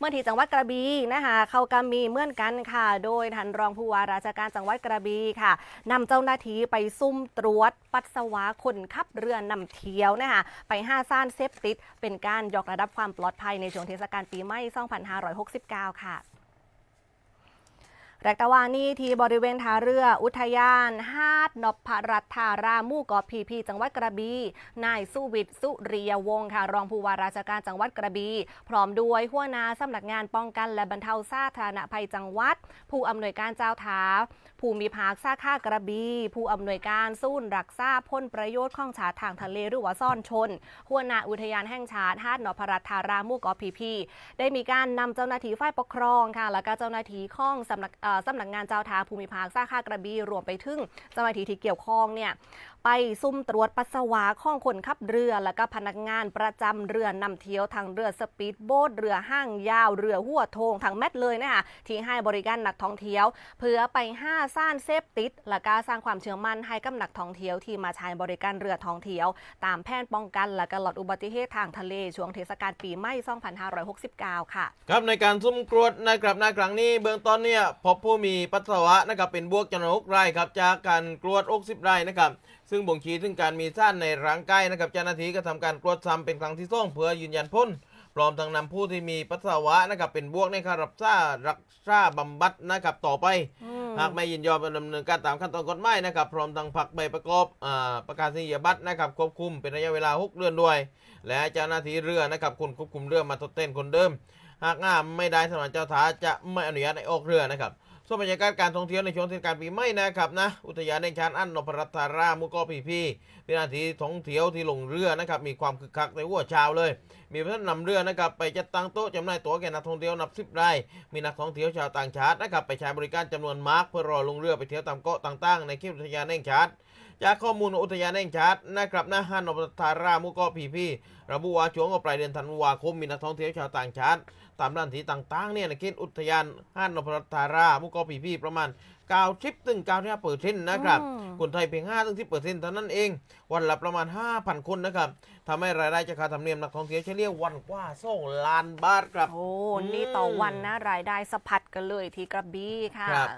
เมื่อที่จังหวัดกระบี่นะคะเขาก็มีเหมื่อนกันค่ะ โดยท่านรองผู้ว่าราชการจังหวัดกระบี่ค่ะนำเจ้าหน้าที่ไปซุ่มตรวจ ปัสสาวะคนขับเรือนำเที่ยวนะคะไปห้าซ่านเซฟติดเป็นการยกระดับความปลอดภัยในช่วงเทศกาลปีใหม่ 2569 ค่ะ แรกตะวานี่ที่บริเวณท่าเรือ อุทยานหาดนพรัตน์ธารามู่เกาะพีพีจังหวัดกระบี่นายสุวิทย์สุริยวงศ์ค่ะรองผู้ว่าราชการจังหวัดกระบี่พร้อมด้วยหัวหน้าสำนักงานป้องกันและบรรเทาสาธารณภัยจังหวัด ผู้อำนวยการเจ้าท้าภูมิภาคสาขากระบี่ผู้อำนวยการศูนรักษาพ้นประโยชน์ของชาทางทะเลหรือว่าซ่อนชน หัวหน้าอุทยานแห่งชาติหาดนพรัตน์ธารามู่เกาะพีพีได้มีการนำเจ้าหน้าที่ฝ่ายปกครองค่ะแล้วก็เจ้าหน้าที่ข้องสำนักสำนักงานเจ้าทางภูมิภาคสาขากระบี่รวมไปถึงเจ้าหน้าที่ที่เกี่ยวข้องเนี่ยไปซุ่มตรวจปัสสาวะข้องคนขับเรือ แล้วก็พนักงานประจำเรือนำเที่ยวทางเรือสปีดโบ๊ทเรือห้างยาว เรือหัวโทงทางแมทเลยนะคะที่ให้บริการนักท่องเที่ยว เพื่อไปห้าซ่านเซฟติดและก็สร้างความเชื่อมั่นให้กับนักท่องเที่ยวที่มาใช้บริการเรือท่องเที่ยว ตามแผนป้องกัน และก็ลดอุบัติเหตุทางทะเลช่วงเทศกาลปีใหม่ 2569 ค่ะ ครับในการซุ่มตรวจนะครับในครั้งนี้เบื้องต้นเนี่ยพบผู้มีปัสสาวะนะครับเป็นบวกจำนวน6รายครับจากการตรวจ60รายนะครับซึ่งบ่งชี้ถึงการมีซ่านในร่างกายนะครับเจ้าหน้าที่ก็ทำการตรวจซ้ำเป็นครั้งที่สองเพื่อยืนยันพ้นพร้อมทั้งนำผู้ที่มีปัสสาวะนะครับเป็นบวกในการรับทรารักษาบำบัดนะครับต่อไปหากไม่ยินยอมดำเนินการตามขั้นตอนกฎหมายนะครับ พร้อมทั้งผักใบประกอบอาประกาศนียบัตรนะครับควบคุมเป็นระยะเวลา 6 เดือนด้วย และเจ้าหน้าที่เรือนะครับคุณควบคุมเรือมาทดแทนคนเดิม หากงามไม่ได้สำนักเจ้าท่าจะไม่อนุญาตให้ออกเรือนะครับ ส่วนบรรยากาศการท่องเที่ยวในช่วงเทศกาลปีใหม่นะครับนะอุทยานแห่งชาติอันนพรัตนารามุกอพีพีเป็นอาทิท่องเที่ยวที่ลงเรือนะครับมีความคึกคักในหัวเช้าเลย มีเพื่อนนำเรือนะครับไปจัดตั้งโต๊ะจำหน่ายตั๋วแก่นักท่องเที่ยวนับสิบรายมีนักท่องเที่ยวชาวต่างชาตินะครับไปใช้บริการจำนวนมากเพื่อรอลงเรือไปเที่ยวตามเกาะต่าง ๆ ในเขตอุทยานแห่งชาติจากข้อมูลองอุทยานแห่งชาตินะครับนะฮันนพทารามุกอพีพีระบุว่าช่วงปลายเดือนธันวาคมมีนักท่องเที่ยวชาวต่างชาติ ตามด้านที่ต่างๆเนี่ยในเขตอุทยานฮันนพทารามุกอพีพีประมาณ90ถึง95เปอร์เซ็นต์นะครับอืมคนไทยเพียง5ถึง10เปอร์เซ็นต์เท่านั้นเอง วันละประมาณ 5,000 คนนะครับทำให้รายได้จากค่าธรรมเนียมนักท่องเที่ยวเฉลี่ยวันกว่า2ล้านบาทครับ โอ้อืมนี่ต่อวันนะรายได้สะพัดกันเลยที่กระบี่ค่ะครับ